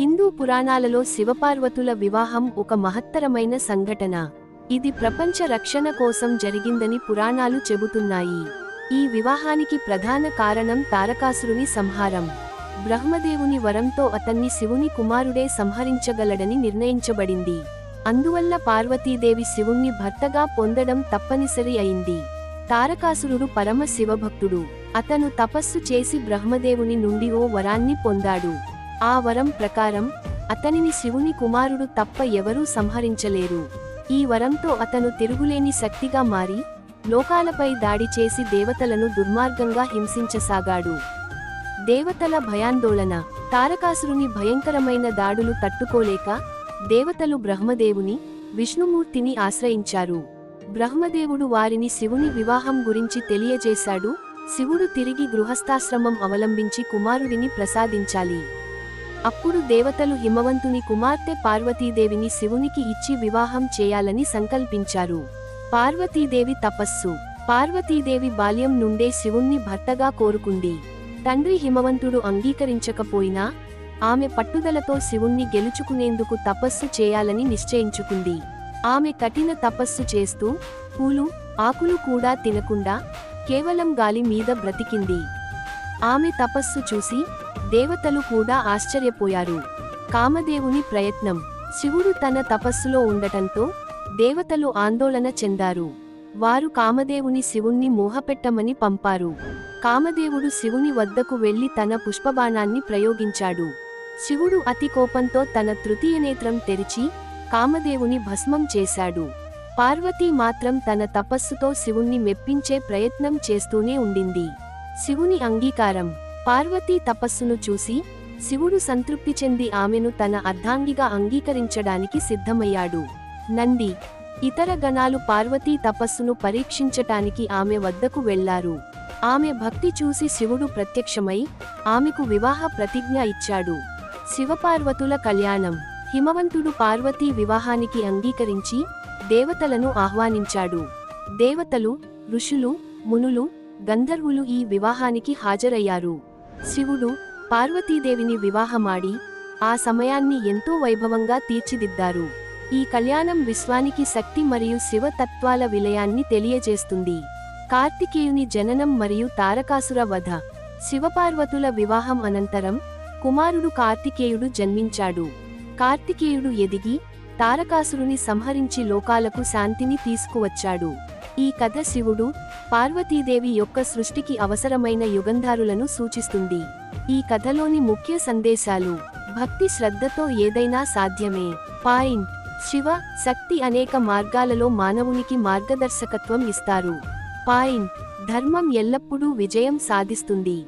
హిందూ పురాణాలలో శివపార్వతుల వివాహం ఒక మహత్తరమైన సంఘటన. ఇది ప్రపంచ రక్షణ కోసం జరిగిందని పురాణాలు చెబుతున్నాయి. ఈ వివాహానికి ప్రధాన కారణం తారకాసురుని సంహారం. బ్రహ్మదేవుని వరంతో అతన్ని శివుని కుమారుడే సంహరించగలడని నిర్ణయించబడింది. అందువల్ల పార్వతీదేవి శివుణ్ణి భర్తగా పొందడం తప్పనిసరి అయింది. తారకాసురుడు పరమ శివభక్తుడు. అతను తపస్సు చేసి బ్రహ్మదేవుని నుండి ఓ వరాన్ని పొందాడు. ఆ వరం ప్రకారం అతనిని శివుని కుమారుడు తప్ప ఎవరూ సంహరించలేరు. ఈ వరంతో అతను తిరుగులేని శక్తిగా మారి లోకాలపై దాడి చేసి దేవతలను దుర్మార్గంగా హింసించసాగాడు. దేవతల భయాందోళన తారకాసురుని భయంకరమైన దాడులు తట్టుకోలేక దేవతలు బ్రహ్మదేవుని విష్ణుమూర్తిని ఆశ్రయించారు. బ్రహ్మదేవుడు వారిని శివుని వివాహం గురించి తెలియజేశాడు శివుడు తిరిగి గృహస్థాశ్రమం అవలంబించి కుమారుడిని ప్రసాదించాలి. అప్పుడు దేవతలు హిమవంతుని కుమార్తె పార్వతీదేవిని శివునికి ఇచ్చి వివాహం చేయాలని సంకల్పించారు. పార్వతీదేవి తపస్సు. పార్వతీదేవి బాల్యం నుండే శివుణ్ణి భర్తగా కోరుకుంది. తండ్రి హిమవంతుడు అంగీకరించకపోయినా ఆమె పట్టుదలతో శివుణ్ణి గెలుచుకునేందుకు తపస్సు చేయాలని నిశ్చయించుకుంది. ఆమె కఠిన తపస్సు చేస్తూ పూలు ఆకులు కూడా తినకుండా కేవలం గాలి మీద బ్రతికింది. ఆమె తపస్సు చూసి దేవతలు కూడా ఆశ్చర్యపోయారు. కామదేవుని ప్రయత్నం. శివుడు తన తపస్సులో ఉండటంతో దేవతలు ఆందోళన చెందారు. వారు కామదేవుని శివుణ్ణి మోహపెట్టమని పంపారు. కామదేవుడు శివుని వద్దకు వెళ్ళి తన పుష్పబాణాన్ని ప్రయోగించాడు. శివుడు అతి కోపంతో తన తృతీయ నేత్రం తెరిచి కామదేవుని భస్మం చేశాడు. పార్వతీ మాత్రం తన తపస్సుతో శివుణ్ణి మెప్పించే ప్రయత్నం చేస్తూనే ఉండింది. శివుని అంగీకారం. పార్వతీ తపస్సును చూసి శివుడు సంతృప్తి చెంది ఆమెను తన అర్ధాంగిగా అంగీకరించడానికి సిద్ధమయ్యాడు. నంది ఇతర గణాలు పార్వతీ తపస్సును పరీక్షించటానికి ఆమె వద్దకు వెళ్ళారు. ఆమె భక్తి చూసి శివుడు ప్రత్యక్షమై ఆమెకు వివాహ ప్రతిజ్ఞ ఇచ్చాడు. శివపార్వతుల కళ్యాణం హిమవంతుడు పార్వతీ వివాహానికి అంగీకరించి దేవతలను ఆహ్వానించాడు. దేవతలు ఋషులు మునులు గంధర్వులు ఈ వివాహానికి హాజరయ్యారు. శివుడు పార్వతీదేవిని వివాహమాడి ఆ సమయాన్ని ఎంతో వైభవంగా తీర్చిదిద్దారు. ఈ కళ్యాణం విశ్వానికి శక్తి మరియు శివతత్వాల విలయాన్ని తెలియజేస్తుంది. కార్తికేయుని జననం మరియు తారకాసుర వధ శివపార్వతుల వివాహం అనంతరం కుమారుడు కార్తికేయుడు జన్మించాడు. కార్తికేయుడు ఎదిగి తారకాసురుని సంహరించి లోకాలకు శాంతిని తీసుకువచ్చాడు. ఈ కథ శివుడు పార్వతీదేవి యొక్క సృష్టికి అవసరమైన యుగంధారులను సూచిస్తుంది. ఈ కథలోని ముఖ్య సందేశాలు భక్తి శ్రద్ధతో ఏదైనా సాధ్యమే. పాయింట్. శివ శక్తి అనేక మార్గాలలో మానవునికి మార్గదర్శకత్వం ఇస్తారు. పాయింట్. ధర్మం ఎల్లప్పుడూ విజయం సాధిస్తుంది.